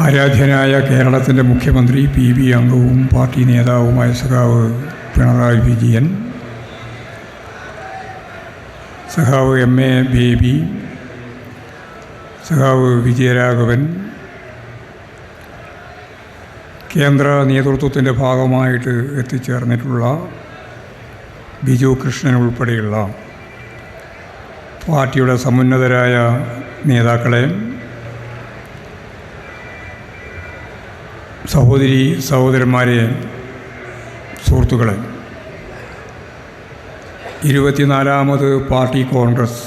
ആരാധ്യനായ കേരളത്തിന്റെ മുഖ്യമന്ത്രി പി ബി അംഗവും പാർട്ടി നേതാവുമായ സഖാവ് പിണറായി വിജയൻ സഖാവ് എം എ ബേബി സഖാവ് വിജയരാഘവൻ കേന്ദ്ര നേതൃത്വത്തിന്റെ ഭാഗമായിട്ട് എത്തിച്ചേർന്നിട്ടുള്ള ബിജു കൃഷ്ണൻ ഉൾപ്പെടെയുള്ള പാർട്ടിയുടെ സമുന്നതരായ നേതാക്കളെ സഹോദരി സഹോദരന്മാരെ സുഹൃത്തുക്കളെ. ഇരുപത്തിനാലാമത് പാർട്ടി കോൺഗ്രസ്.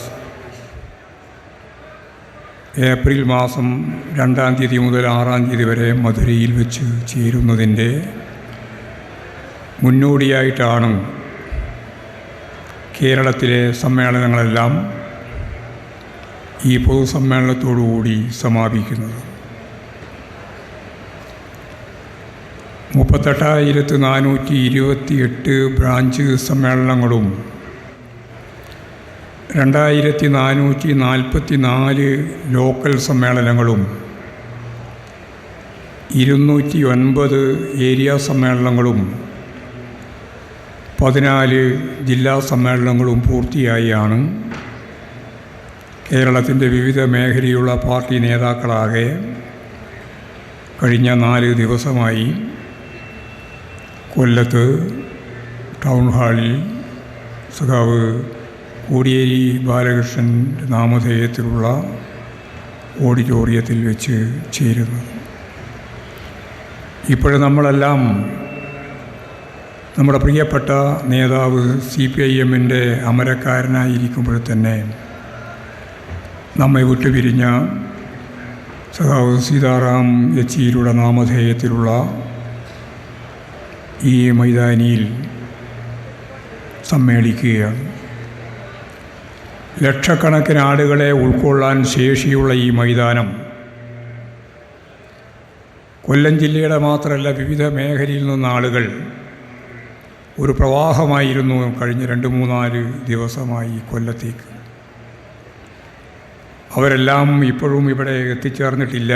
ഏപ്രിൽ മാസം രണ്ടാം തീയതി മുതൽ ആറാം തീയതി വരെ മധുരയിൽ വെച്ച് ചേരുന്നതിന്റെ മുന്നോടിയായിട്ടാണ് കേരളത്തിലെ സമ്മേളനങ്ങളെല്ലാം ഈ പൊതുസമ്മേളനത്തോടുകൂടി സമാപിക്കുന്നത്. മുപ്പത്തെട്ടായിരത്തി നാനൂറ്റി ഇരുപത്തി എട്ട് ബ്രാഞ്ച് സമ്മേളനങ്ങളും രണ്ടായിരത്തി നാനൂറ്റി നാൽപ്പത്തി നാല് ലോക്കൽ സമ്മേളനങ്ങളും ഇരുന്നൂറ്റി ഒൻപത് ഏരിയ സമ്മേളനങ്ങളും പതിനാല് ജില്ലാ സമ്മേളനങ്ങളും പൂർത്തിയായാണ്. കേരളത്തിന്റെ വിവിധ മേഖലയുള്ള പാർട്ടി നേതാക്കളാകെ കഴിഞ്ഞ നാല് ദിവസമായി കൊല്ലത്ത് ടൗൺ ഹാളിൽ സഖാവ് കോടിയേരി ബാലകൃഷ്ണന്റെ നാമധേയത്തിലുള്ള ഓഡിറ്റോറിയത്തിൽ വെച്ച് ചേരുന്നു ഇപ്പോഴും നമ്മളെല്ലാം നമ്മുടെ പ്രിയപ്പെട്ട നേതാവ് സി പി ഐ എമ്മിന്റെ അമരക്കാരനായിരിക്കുമ്പോൾ തന്നെ നമ്മെ വിട്ടുപിരിഞ്ഞ സഖാവ് സീതാറാം യച്ചിയിലൂടെ നാമധേയത്തിലുള്ള ഈ മൈതാനിയിൽ സമ്മേളിക്കുകയാണ്. ലക്ഷക്കണക്കിന് ആളുകളെ ഉൾക്കൊള്ളാൻ ശേഷിയുള്ള ഈ മൈതാനം കൊല്ലം ജില്ലയുടെ മാത്രമല്ല വിവിധ മേഖലയിൽ നിന്ന് ആളുകൾ ഒരു പ്രവാഹമായിരുന്നു കഴിഞ്ഞ രണ്ട് മൂന്നാൽ ദിവസമായി കൊല്ലത്തേക്ക്. അവരെല്ലാം ഇപ്പോഴും ഇവിടെ എത്തിച്ചേർന്നിട്ടില്ല.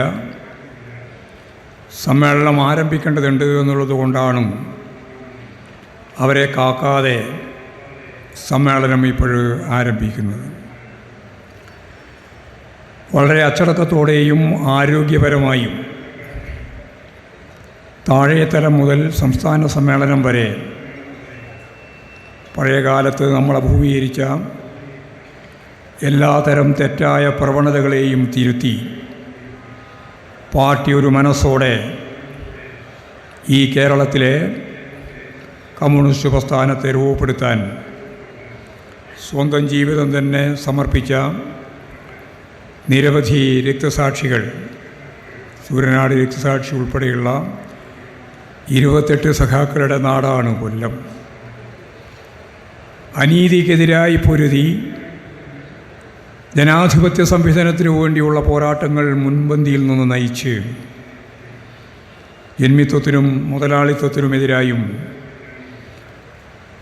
സമ്മേളനം ആരംഭിക്കേണ്ടതുണ്ട് എന്നുള്ളത് കൊണ്ടാണ് അവരെ കാക്കാതെ സമ്മേളനം ഇപ്പോൾ ആരംഭിക്കുന്നത്. വളരെ അച്ചടക്കത്തോടെയും ആരോഗ്യപരമായും താഴേത്തലം മുതൽ സംസ്ഥാന സമ്മേളനം വരെ പഴയകാലത്ത് നമ്മൾ അഭിമുഖീകരിച്ച എല്ലാതരം തെറ്റായ പ്രവണതകളെയും തിരുത്തി പാർട്ടി ഒരു മനസ്സോടെ ഈ കേരളത്തിലെ കമ്മ്യൂണിസ്റ്റ് പ്രസ്ഥാനത്തെ രൂപപ്പെടുത്താൻ സ്വന്തം ജീവിതം തന്നെ സമർപ്പിച്ച നിരവധി രക്തസാക്ഷികൾ സൂര്യനാട് രക്തസാക്ഷി ഉൾപ്പെടെയുള്ള ഇരുപത്തെട്ട് സഖാക്കളുടെ നാടാണ് കൊല്ലം. അനീതിക്കെതിരായി പൊരുതി ജനാധിപത്യ സംവിധാനത്തിനു വേണ്ടിയുള്ള പോരാട്ടങ്ങൾ മുൻപന്തിയിൽ നിന്ന് നയിച്ച് ജന്മിത്വത്തിനും മുതലാളിത്വത്തിനുമെതിരായും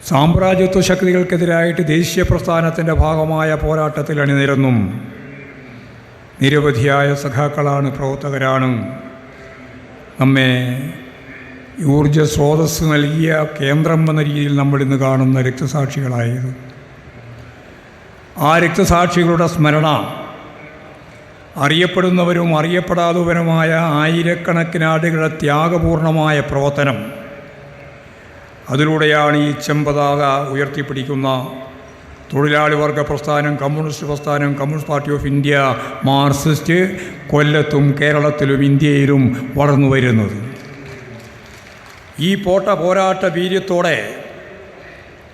സാമ്രാജ്യത്വ ശക്തികൾക്കെതിരായിട്ട് ദേശീയ പ്രസ്ഥാനത്തിന്റെ ഭാഗമായ പോരാട്ടത്തിൽ അണിനിരന്നും. നിരവധിയായ സഖാക്കളാണ് പ്രവർത്തകരാണ്. നമ്മെ ഊർജ സ്രോതസ് നൽകിയ കേന്ദ്രം എന്ന രീതിയിൽ നമ്മൾ ഇന്ന് കാണുന്ന രക്തസാക്ഷികളായത് ആ രക്തസാക്ഷികളുടെ സ്മരണ അറിയപ്പെടുന്നവരും അറിയപ്പെടാത്തവരുമായ ആയിരക്കണക്കിനാടുകളുടെ ത്യാഗപൂർണമായ പ്രവർത്തനം അതിലൂടെയാണ് ഈ ചെമ്പതാക ഉയർത്തിപ്പിടിക്കുന്ന തൊഴിലാളി വർഗ പ്രസ്ഥാനം കമ്മ്യൂണിസ്റ്റ് പ്രസ്ഥാനം communist party of India Marxist കൊല്ലത്തും കേരളത്തിലും ഇന്ത്യയിലും വളർന്നു വരുന്നത്. ഈ പോട്ട പോരാട്ട വീര്യത്തോടെ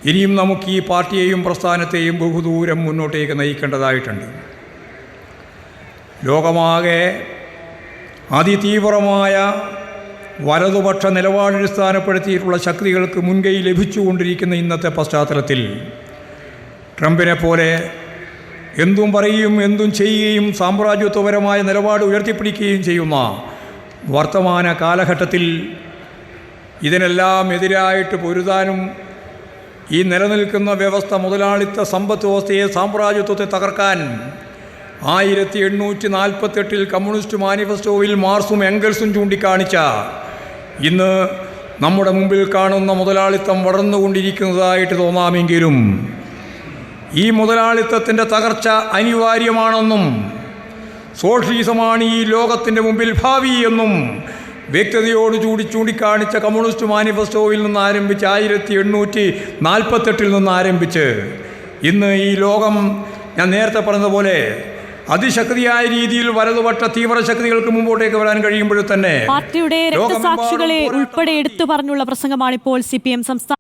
ഇനിയും നമുക്ക് ഈ പാർട്ടിയെയും പ്രസ്ഥാനത്തെയും ബഹുദൂരം മുന്നോട്ടേക്ക് നയിക്കേണ്ടതായിട്ടുണ്ട്. ലോകമാകെ അതിതീവ്രമായ വലതുപക്ഷ നിലപാടടിസ്ഥാനപ്പെടുത്തിയിട്ടുള്ള ശക്തികൾക്ക് മുൻകൈ ലഭിച്ചുകൊണ്ടിരിക്കുന്ന ഇന്നത്തെ പശ്ചാത്തലത്തിൽ ട്രംപിനെ പോലെ എന്തും പറയുകയും എന്തും ചെയ്യുകയും സാമ്രാജ്യത്വപരമായ നിലപാട് ഉയർത്തിപ്പിടിക്കുകയും ചെയ്യുന്ന വർത്തമാന കാലഘട്ടത്തിൽ ഇതിനെല്ലാം എതിരായിട്ട് പൊരുതാനും ഈ നിലനിൽക്കുന്ന വ്യവസ്ഥ മുതലാളിത്ത സമ്പത്ത് വ്യവസ്ഥയെ സാമ്രാജ്യത്വത്തെ തകർക്കാൻ ആയിരത്തി എണ്ണൂറ്റി നാൽപ്പത്തെട്ടിൽ കമ്മ്യൂണിസ്റ്റ് മാനിഫെസ്റ്റോയിൽ മാർസും എംഗൽസും ചൂണ്ടിക്കാണിച്ച ഇന്ന് നമ്മുടെ മുമ്പിൽ കാണുന്ന മുതലാളിത്തം വളർന്നുകൊണ്ടിരിക്കുന്നതായിട്ട് തോന്നാമെങ്കിലും ഈ മുതലാളിത്തത്തിന്റെ തകർച്ച അനിവാര്യമാണെന്നും സോഷ്യലിസമാണ് ഈ ലോകത്തിന്റെ മുമ്പിൽ ഭാവി എന്നും വ്യക്തതയോട് ചൂടി ചൂണ്ടിക്കാണിച്ച കമ്മ്യൂണിസ്റ്റ് മാനിഫെസ്റ്റോയിൽ നിന്ന് ആരംഭിച്ച് ആയിരത്തി എണ്ണൂറ്റി നാൽപ്പത്തെട്ടിൽ നിന്ന് ആരംഭിച്ച് ഇന്ന് ഈ ലോകം ഞാൻ നേരത്തെ പറഞ്ഞതുപോലെ അതിശക്തിയായ രീതിയിൽ വലതുപക്ഷ തീവ്ര ശക്തികൾക്ക് മുമ്പോട്ടേക്ക് വരാൻ കഴിയുമ്പോൾ തന്നെ പാർട്ടിയുടെ രക്തസാക്ഷികളെ ഉൾപ്പെടെ എടുത്തു പറഞ്ഞുള്ള പ്രസംഗമാണ് ഇപ്പോൾ സി പി എം സംസ്ഥാന